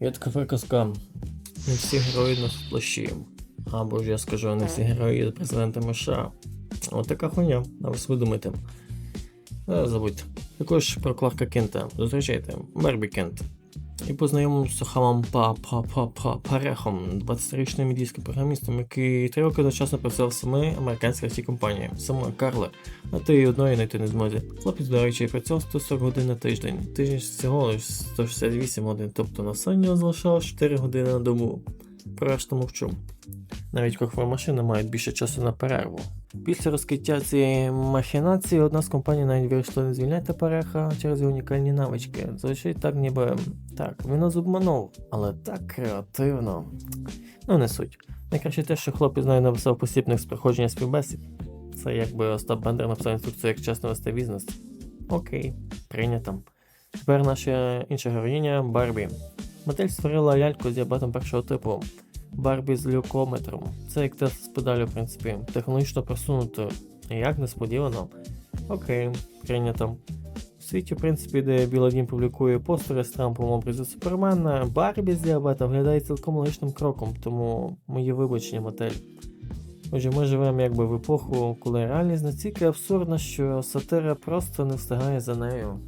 Є така приказка. Не всі герої носять плащі. Або ж я скажу, не всі герої є президентами США. От така хуйня, а ви видумайте. Е, Забудьте. Також про Кларка Кента. Зустрічайте, Мербі Кент. І познайомився з Хамом па па па па Парехом, 20-річним індійським програмістом, який три роки одночасно працював в семи американських ті компанії, саме Карле, а ти і одної знайти не змозі. Хлопець, до речі, працював 140 годин на тиждень, тиждень всього лише 168 годин, тобто на залишалось 4 години на добу. Про решту мовчу. Навіть кохові машини мають більше часу на перерву. Після розкриття цієї махінації одна з компаній навіть вирішила не звільняти Пареха через його унікальні навички. Звучить так, ніби так, він нас обманув, але так креативно. Ну, не суть. Найкраще те, що хлопець знає написав посібник з проходження співбесід. Це якби Остап Бендер написав інструкцію, як чесно вести бізнес. Окей, прийнято. Тепер наша інша героїня Барбі. Модель створила ляльку з діабетом першого типу. Барбі з люкометром. Це як тест з педалю, в принципі, технологічно просунуто. Як несподівано. Окей, прийнято. У світі, в принципі, де Біла Дім публікує постери з Трампом в образі Супермена, Барбі з діабета виглядає цілком логічним кроком, тому мої вибачення модель. Отже, ми живемо якби в епоху, коли реальність настільки абсурдна, що сатира просто не встигає за нею.